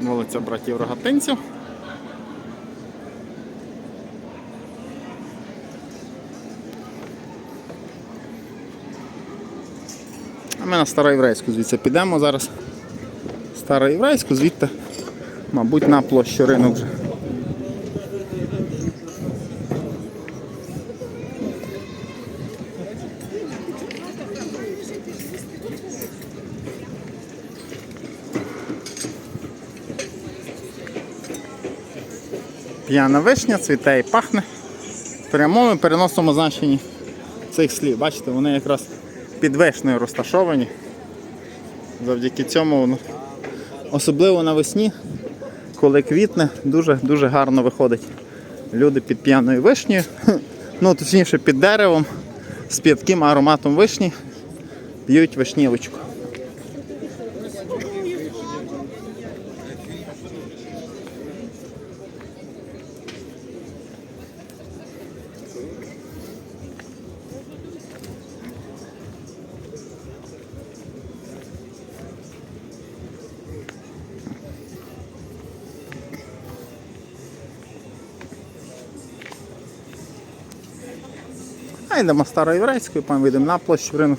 Вулиця братів Рогатинців. А ми на Староєврейську звідси підемо зараз. Староєврейську, звідти, мабуть, на площу ринок вже. П'яна вишня, цвіте і пахне. В прямому переносному значенні цих слів. Бачите, вони якраз під вишнею розташовані. Завдяки цьому воно, особливо навесні, коли квітне, дуже-дуже гарно виходить. Люди під п'яною вишнею, ну точніше під деревом з п'ятким ароматом вишні п'ють вишнівочку. А йдемо староєврейською, потім вийдемо на площу ринок.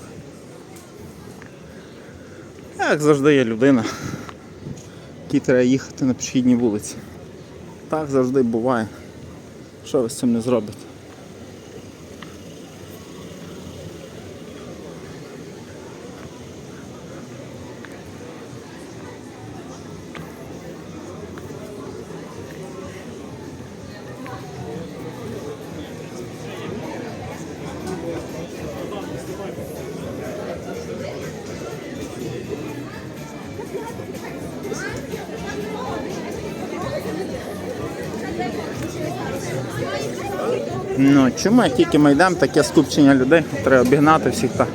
Як завжди є людина, якій треба їхати на пішохідній вулиці. Так завжди буває. Що ви з цим не зробите? Ну, чому як тільки ми йдемо, таке скупчення людей, треба обігнати всіх так.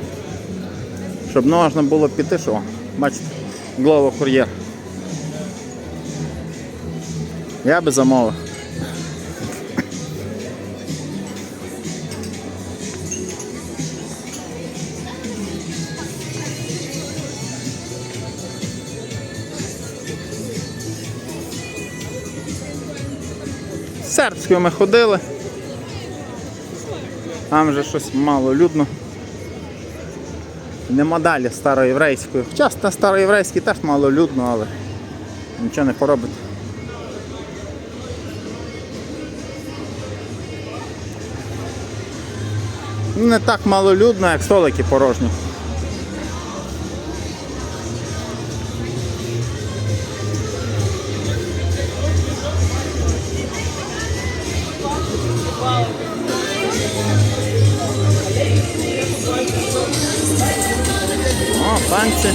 Щоб можна було піти, що, бачите, Глово кур'єр. Я би замовив. Сербською ми ходили. Там вже щось мало людно. Нема далі староєврейської. Хоча на староєврейській теж мало людно, але нічого не поробити. Не так малолюдно, як столики порожні. Танці.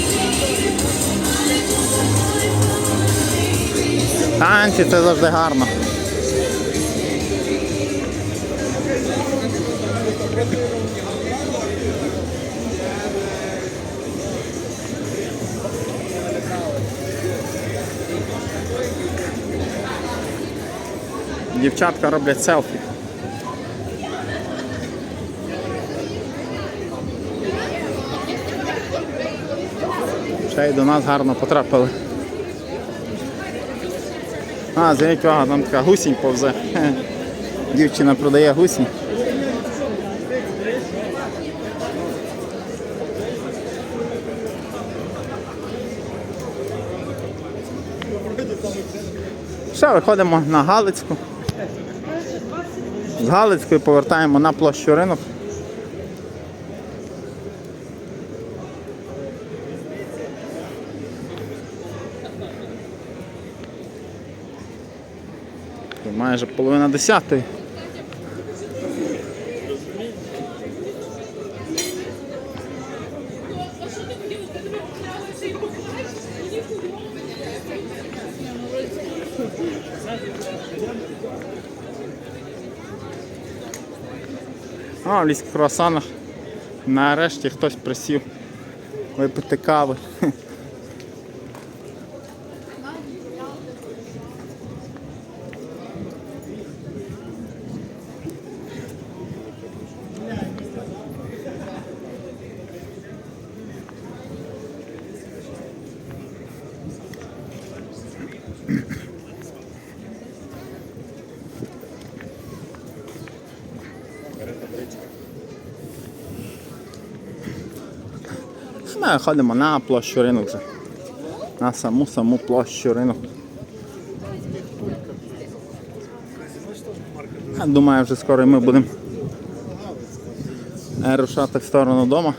Танці це завжди гарно. Дівчатка роблять селфі. Ще й до нас гарно потрапили. А, зверніть увагу, там така гусінь повзе. Дівчина продає гусінь. Ще виходимо на Галицьку. З Галицької повертаємо на площу ринок. Майже половина десятої. А, в ліських круасанах нарешті хтось присів випити кави. Ми ходимо на площу ринок вже. На саму саму площу ринок. Думаю, вже скоро ми будемо рушати в сторону дому.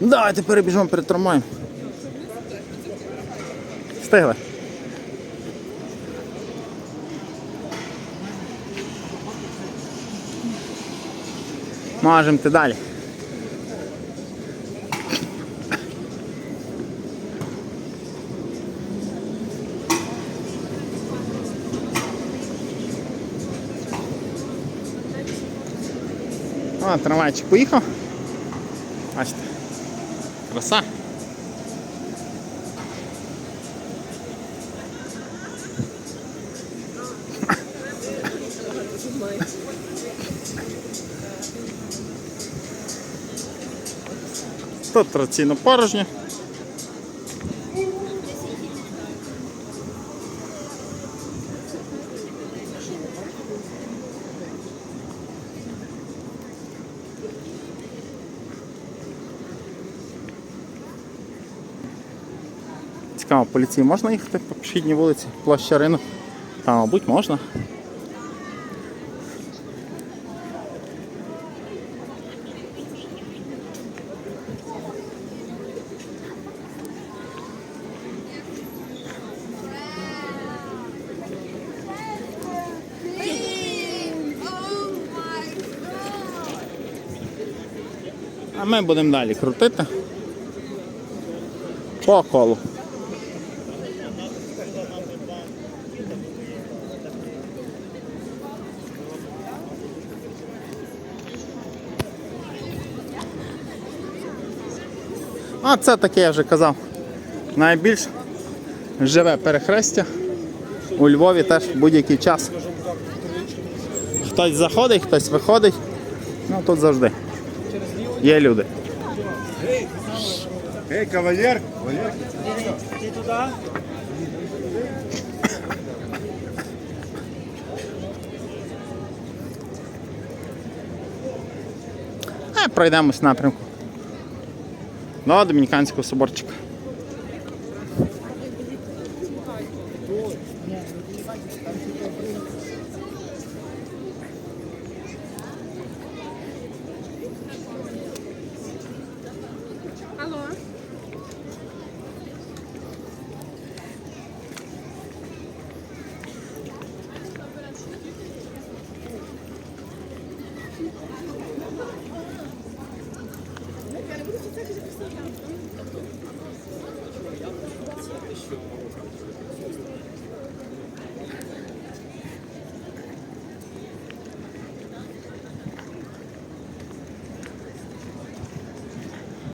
Давайте перебіжимо перед трамваєм. Встигли. Можемо йти далі. Трамвайчик поїхав. Бачите. Краса. Тут традиційно порожньо. Цікаво, поліції можна їхати по пішохідній вулиці, площа ринок? Та, мабуть, можна. А ми будемо далі крутити по колу. А це таке я вже казав. Найбільш живе перехрестя у Львові теж будь-який час. Хтось заходить, хтось виходить. Ну тут завжди. Є люди. Ей, кавалер! А пройдемось напрямку. До Домініканського соборчика. що